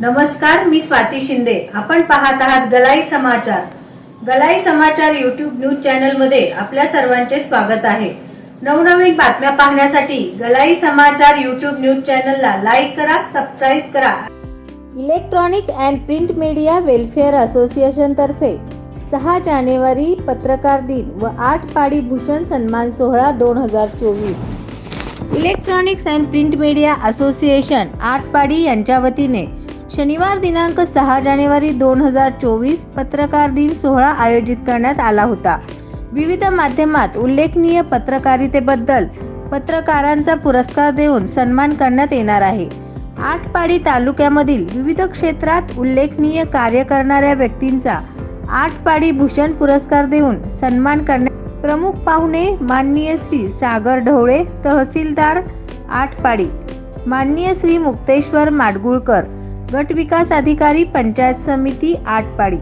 नमस्कार मी स्वाती शिंदे. आपण पाहत आहात गलाई समाचार. गलाई समाचार युट्यूब न्यूज चॅनलमध्ये आपल्या सर्वांचे स्वागत आहे. नवनवीन बातम्या पाहण्यासाठी गलाई समाचार युट्यूब न्यूज चॅनलला लाईक करा सबस्क्राईब करा. Electronic and print media welfare association तर्फे सहा जानेवारी पत्रकार दिन व आठ पाडी भूषण सन्मान सोहळा दोन हजार चोवीस. Electronics and print media association Atpadi यांच्या वतीने शनिवार दिनांक सहा जानेवारी दोन हजार चोवीस पत्रकार दिन सोहळा आयोजित करण्यात आला होता. विविध माध्यमात उल्लेखनीय पत्रकारितेबद्दल पत्रकारांचा पुरस्कार देऊन सन्मान करण्यात येणार आहे. आटपाडी तालुक्यामधील विविध क्षेत्रात उल्लेखनीय कार्य करणाऱ्या व्यक्तींचा आटपाडी भूषण पुरस्कार देऊन सन्मान करण्यात प्रमुख पाहुणे माननीय श्री सागर ढवळे तहसीलदार आटपाडी माननीय श्री मुक्तेश्वर माडगुळकर गट विकास अधिकारी पंचायत समिती आटपाडी.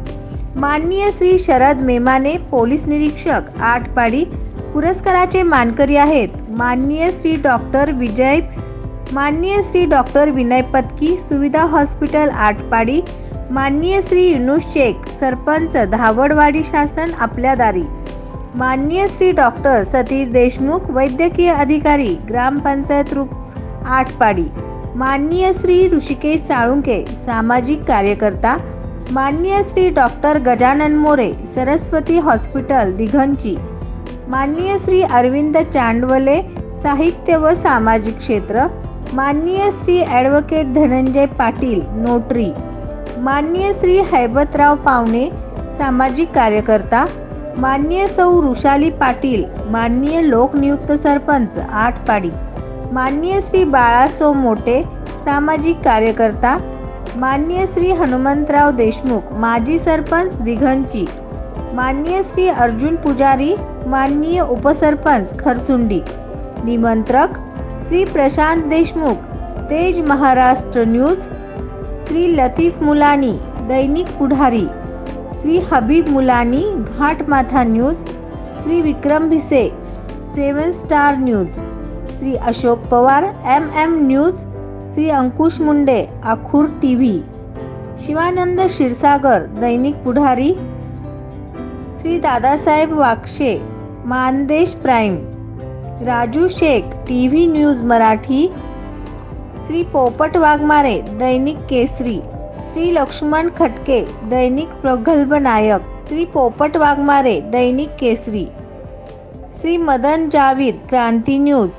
माननीय श्री शरद मेमाने पोलीस निरीक्षक आटपाडी पुरस्काराचे मानकरी आहेत. माननीय श्री डॉक्टर विजय माननीय श्री डॉक्टर विनय पत्की सुविधा हॉस्पिटल आटपाडी माननीय श्री युनुस शेख सरपंच धावडवाडी शासन आपल्या दारी. माननीय श्री डॉक्टर सतीश देशमुख वैद्यकीय अधिकारी ग्रामपंचायत रूप आटपाडी. माननीय श्री ऋषिकेश साळुंके सामाजिक कार्यकर्ता माननीय श्री डॉक्टर गजानन मोरे सरस्वती हॉस्पिटल दिघंची माननीय श्री अरविंद चांडवले साहित्य व सामाजिक क्षेत्र माननीय श्री ॲडव्होकेट धनंजय पाटील नोटरी माननीय श्री हैबतराव पावणे सामाजिक कार्यकर्ता माननीय सौ ऋषाली पाटील माननीय लोकनियुक्त सरपंच आठपाडी. माननीय श्री बाळासो मोटे सामाजिक कार्यकर्ता माननीय श्री हनुमंतराव देशमुख माजी सरपंच दिघंची माननीय श्री अर्जुन पुजारी माननीय उपसरपंच खरसुंडी निमंत्रक श्री प्रशांत देशमुख तेज महाराष्ट्र न्यूज श्री लतीफ मुलानी दैनिक Pudhari Shri Habib Mulani Ghatmatha news Shri Vikram Bhise seven star news. Shri Ashok Pawar M M news Shri Ankush Munde Akhur T V Shivanand Kshirsagar दैनिक Pudhari. Shri Dadasaheb Wakshe Mandesh prime Raju Shaikh T V news Marathi. Shri Popat Waghmare दैनिक केसरी. श्री लक्ष्मण खटके दैनिक प्रगल्भ नायक. श्री पोपट वाघमारे दैनिक Kesari. Shri Madan Javir Kranti news.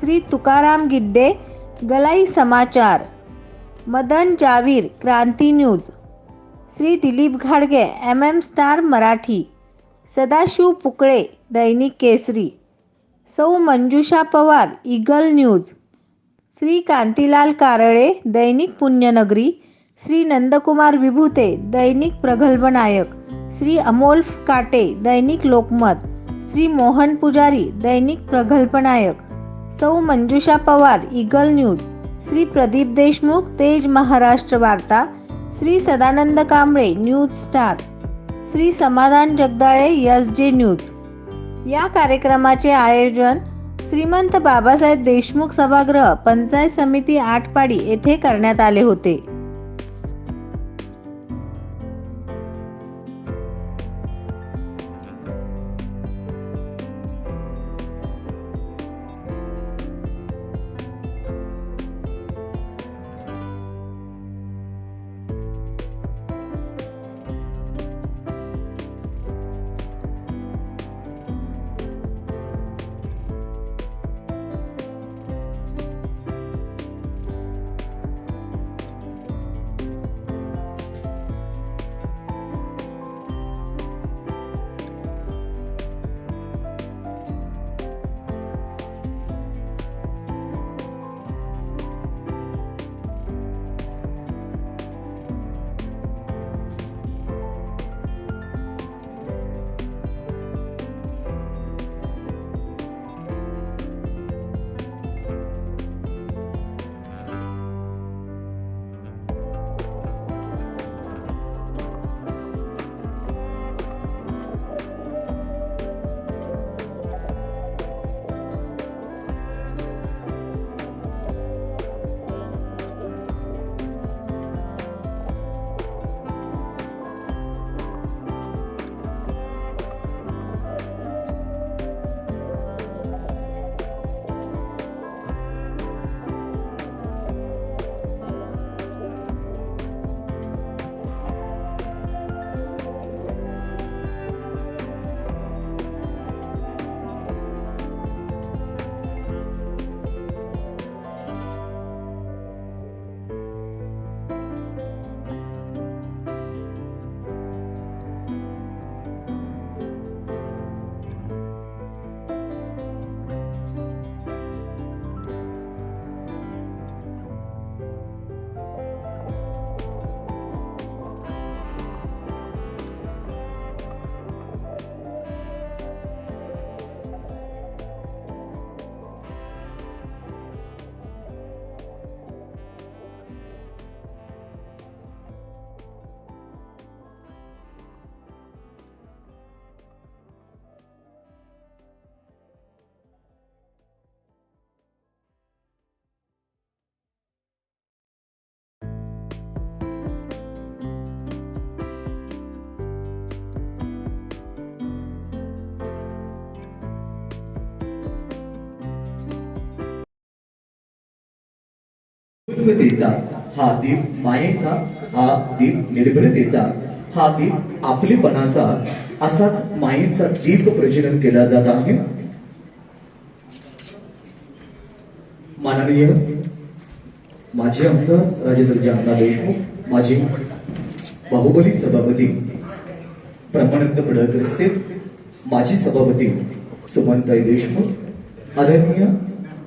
Shri Tukaram Gidde Galai Samachar Madan Javir Kranti news. Shri Dilip घाडगे M M star Marathi Sadashiv Pukale दैनिक केसरी. Sau Manjusha Pawar Eagle news. Shri Kantilal Karale दैनिक पुण्यनगरी. श्री नंदकुमार विभूते दैनिक प्रगल्भनायक. श्री अमोल काटे दैनिक लोकमत. श्री मोहन पुजारी दैनिक प्रगल्भनायक. सौ Manjusha Pawar eagle news. Shri Pradeep Deshmukh Tej Maharashtra Varta. Shri Sadanand Kamble news star. Shri Samadhan Jagdale S जे news. या कार्यक्रमाचे आयोजन श्रीमंत बाबासाहेब देशमुख सभागृह पंचायत समिती आटपाडी येथे करण्यात आले होते. निर्भयतेचा हा दीप मायेचा हा दीप निर्भरतेचा हा दीप आपलेपणाचा असाच मायेचा दीप प्रज्वलन केला जात आहे. माननीय माझे आमदार राजेंद्र अण्णा देशमुख माझे बाहुबली सभापती ब्रह्मानंद पडळकर स्थित माजी सभापती सुमनताई देशमुख आदरणीय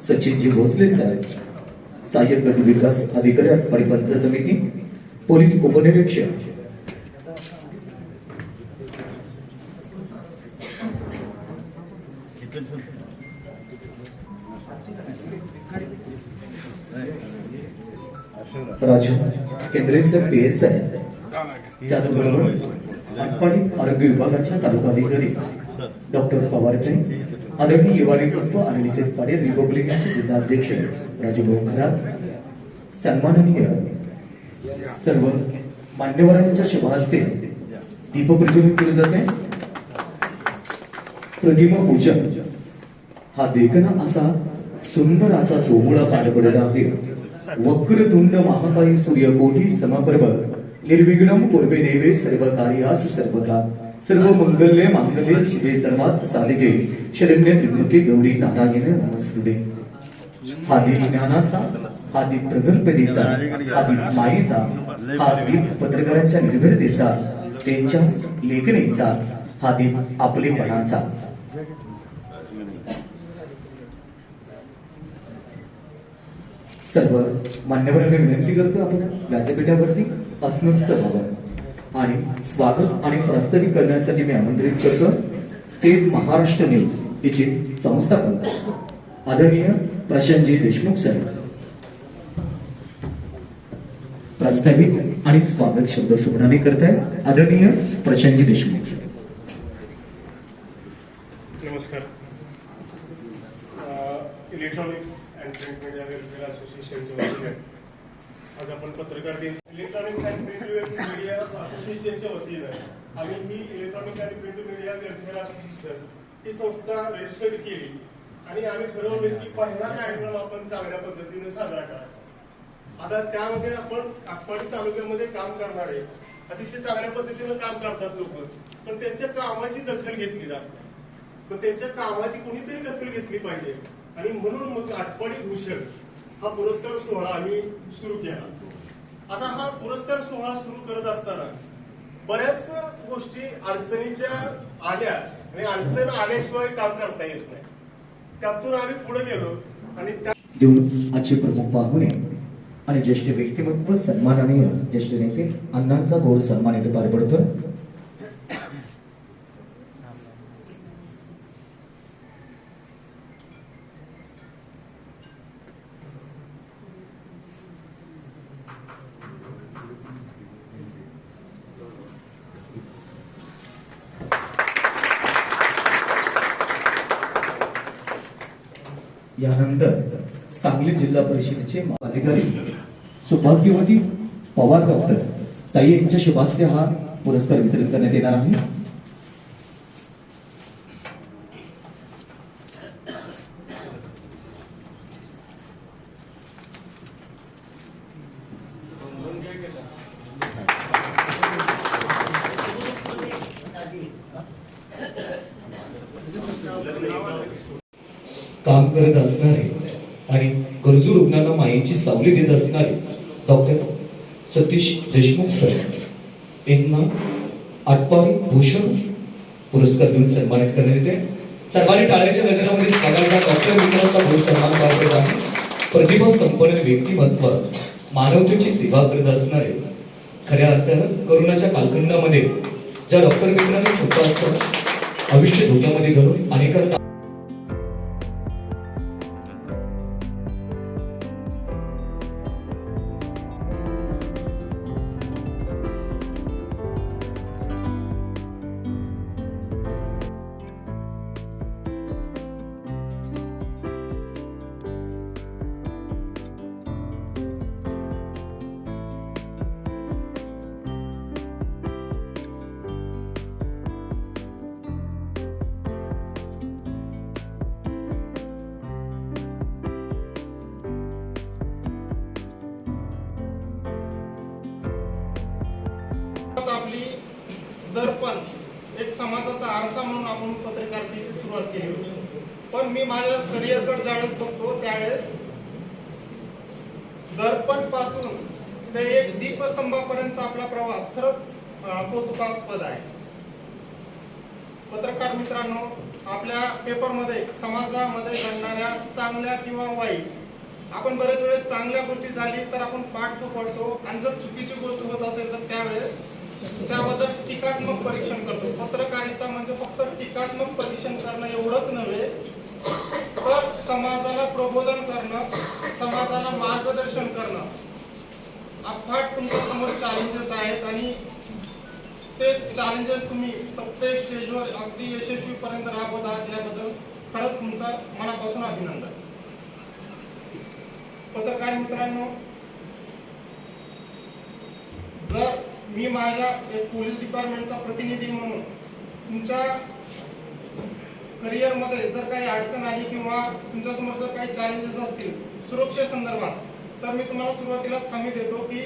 सचिनजी भोसले साहेब सहाय्यक गट विकास अधिकारी आणि पंच समिती पोलीस उपनिरीक्षक. राजू केंद्रीय सर पी एस आहे त्याचबरोबर आरोग्य विभागाच्या तालुका अधिकारी डॉक्टर पवारचे. आदरणीय युवानी कुटुंब आणि निषेध पाटील रिपब्लिकनचे जिल्हाध्यक्ष राजूभाऊ खरात. सन्माननीय सर्व मान्यवरांच्या शुभ हस्ते दीप प्रज्वलित केले जाते. प्रतिमा पूजन हा देखना असा सुंदर असा सोहळा पार पडला आहे. वक्रतुंड महाकाली सूर्यकोटी समप्रभ निर्विघ्नम पूर्वे देवे सर्व कार्यास सर्वदा सर्व मंगल्य मांगल्य शिवे सर्वात साधिके शरण्य त्रिमुखे गौरी नारायण नमस्ते हा दीप ज्ञानाचा हा दीप प्रगल्भतेचा हा दीप मायेचा हा दीप पत्रकारांच्या निर्भरतेचा त्यांच्या लेखनेचा हा दीप आपलेपणाचा. सर्व मान्यवरांना विनंती करतो आपण व्यासपीठावरती अस्मस्त व्हावं. आणि स्वागत आणि प्रास्ताविक करण्यासाठी मी आमंत्रित करतो. ते महाराष्ट्र न्यूज तिचे संस्थापक आदरणीय प्रशांतजी देशमुख साहेब. प्रस्तावित आणि स्वागत शब्द सुनामी करताय. आदरणीय प्रशांतजी देशमुख साहेब. नमस्कार. Electronics and print media welfare असोसिएशनच्या वतीने आज आपण पत्रकार दिन इलेक्ट्रॉनिक्स अँड प्रिंट मीडिया असोसिएशनच्या वतीनं आम्ही ही इलेक्ट्रॉनिक आणि प्रिंट मीडिया वेलफेअर असोसिएशन ही संस्था रजिस्टर्ड केली. आणि आम्ही ठरवलं की पहिला कार्यक्रम आपण चांगल्या पद्धतीने साजरा करायचा. आता त्यामध्ये आपण आटपाडी तालुक्यामध्ये काम करणारे अतिशय चांगल्या पद्धतीनं काम करतात लोक. पण त्यांच्या कामाची दखल घेतली जात नाही. मग त्यांच्या कामाची कुणीतरी दखल घेतली पाहिजे. आणि म्हणून मग आटपाडी भूषण हा पुरस्कार सोहळा आम्ही सुरू केला. आता हा पुरस्कार सोहळा सुरू करत असताना बऱ्याच गोष्टी अडचणीच्या आल्या आणि अडचण आल्याशिवाय काम करता येत नाही. त्यातून आम्ही पुढे गेलो आणि त्या देऊन आजचे प्रमुख पाहुणे आणि ज्येष्ठ व्यक्तिमत्व सन्माननीय ज्येष्ठ नेते अण्णांचा गोड सन्मान इथे पार पडतोय. यानंतर सांगली जिल्हा परिषदेचे अधिकारी सौभाग्यवती पवार डॉक्टर ताई यांच्या शुभास्ते हा पुरस्कार वितरित करण्यात येणार आहे. काम करत असणारे आणि गरजू रुग्णांना मायेची सावली देत असणारे डॉक्टर सतीश देशमुख सर यांना आटपारी भूषण पुरस्कार देऊन सन्मानित करण्यात येते. सर्वांनी टाळ्याच्या गजरामध्ये स्वागताचा डॉक्टर मित्रांचा बहुत सन्मान करत आहे. प्रतिभा संपन्न व्यक्तिमत्व मानवतेची सेवा करत असणारे खऱ्या अर्थानं करोनाच्या कालखंडामध्ये ज्या डॉक्टर मित्रांनी स्वतःचं आयुष्य धोक्यामध्ये घालून अनेकांना दर्पण एक समाजाचा आरसा म्हणून आपण पत्रकारितेची सुरुवात केली होती. पण मी माझ्या करिअरकडे ज्यावेळेस बघतो त्यावेळेस दर्पणपासून ते एक दीपस्तंभापर्यंतचा आपला प्रवास खरंच कौतुकास्पद आहे. पत्रकार मित्रांनो आपल्या पेपरमध्ये समाजामध्ये घडणाऱ्या चांगल्या किंवा वाईट आपण बऱ्याच वेळेस चांगल्या गोष्टी झाली तर आपण पाठ तो पडतो. आणि जर चुकीची गोष्ट होत असेल तर त्यावेळेस त्याबद्दल टीकात्मक परीक्षण करतो. पत्रकारिता म्हणजे फक्त टीकात्मक परीक्षण करणं एवढंच नव्हे तर समाजाला प्रबोधन करणं समाजाला मार्गदर्शन करणं. अफाट तुमच्यासमोर चॅलेंजेस आहेत आणि ते चॅलेंजेस तुम्ही प्रत्येक स्टेजवर अगदी यशस्वीपर्यंत राबवत आहात याबद्दल खरंच तुमचा मनापासून अभिनंदन. पत्रकार मित्रांनो जर मी माझ्या एक पोलीस डिपार्टमेंटचा प्रतिनिधी म्हणून तुमच्या करिअरमध्ये जर काही अडचण आली किंवा तुमच्यासमोर जर काही चॅलेंजेस असतील सुरक्षे संदर्भात तर मी तुम्हाला सुरुवातीलाच हमी देतो की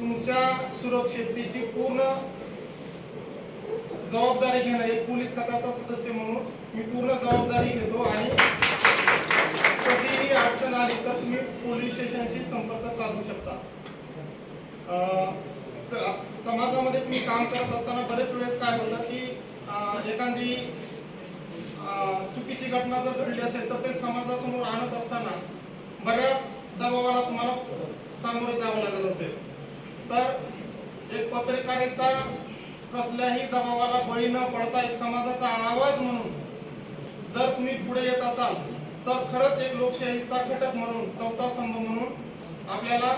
तुमच्या सुरक्षिततेची पूर्ण जबाबदारी घेणं एक पोलीस खात्याचा सदस्य म्हणून मी पूर्ण जबाबदारी घेतो आणि कशीही अडचण आली तर तुम्ही पोलीस स्टेशनशी संपर्क साधू शकता. समाजामध्ये तुम्ही काम करत असताना बरेच वेळेस काय होतं की एखादी चुकीची घटना जर घडली असेल तर ते समाजासमोर आणत असताना बऱ्याच दबावाला तुम्हाला सामोरे जावं लागत असेल. तर एक पत्रकारिता कसल्याही दबावाला बळी न पडता एक समाजाचा आवाज म्हणून जर तुम्ही पुढे येत असाल तर खरंच एक लोकशाहीचा घटक म्हणून चौथा स्तंभ म्हणून आपल्याला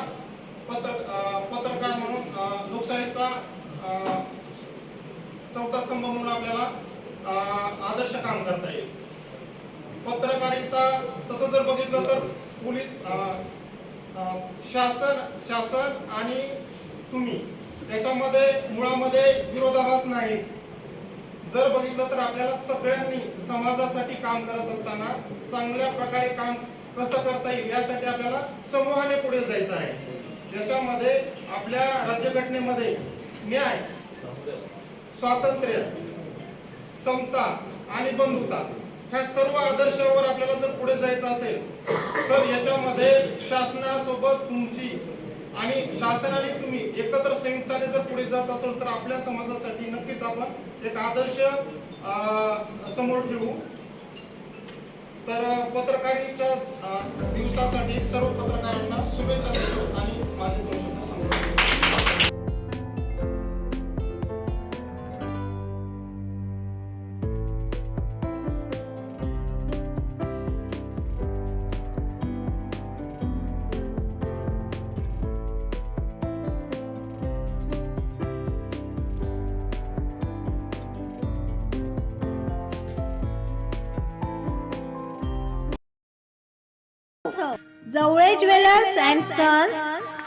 पत्र पत्रकार म्हणून लोकशाहीचा अं, चौथा स्तंभ म्हणून आपल्याला अं, आदर्श काम करता येईल. पत्रकारिता तसं जर बघितलं तर पोलीस अं, शासन शासन आणि तुम्ही याच्यामध्ये मुळामध्ये विरोधाभास नाहीच. जर बघितलं तर आपल्याला सगळ्यांनी समाजासाठी काम करत असताना चांगल्या प्रकारे काम कसं करता येईल यासाठी आपल्याला समूहाने पुढे जायचं आहे. याच्यामध्ये आपल्या राज्यघटनेमध्ये न्याय स्वातंत्र्य समता आणि बंधुता ह्या सर्व आदर्शावर आपल्याला जर पुढे जायचं असेल तर याच्यामध्ये शासनासोबत तुमची आणि शासनाने तुम्ही एकत्र संयुक्ताने जर पुढे जात असेल तर आपल्या समाजासाठी नक्कीच आपण एक आदर्श अं, समोर ठेवू. तर पत्रकारीच्या दिवसासाठी सर्व पत्रकारांना शुभेच्छा देतो आणि माझे दोन शब्द संबोधन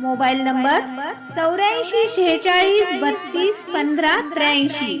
मोबाईल नंबर चौऱ्याऐंशी शेहेचाळीस बत्तीस पंधरा त्र्याऐंशी.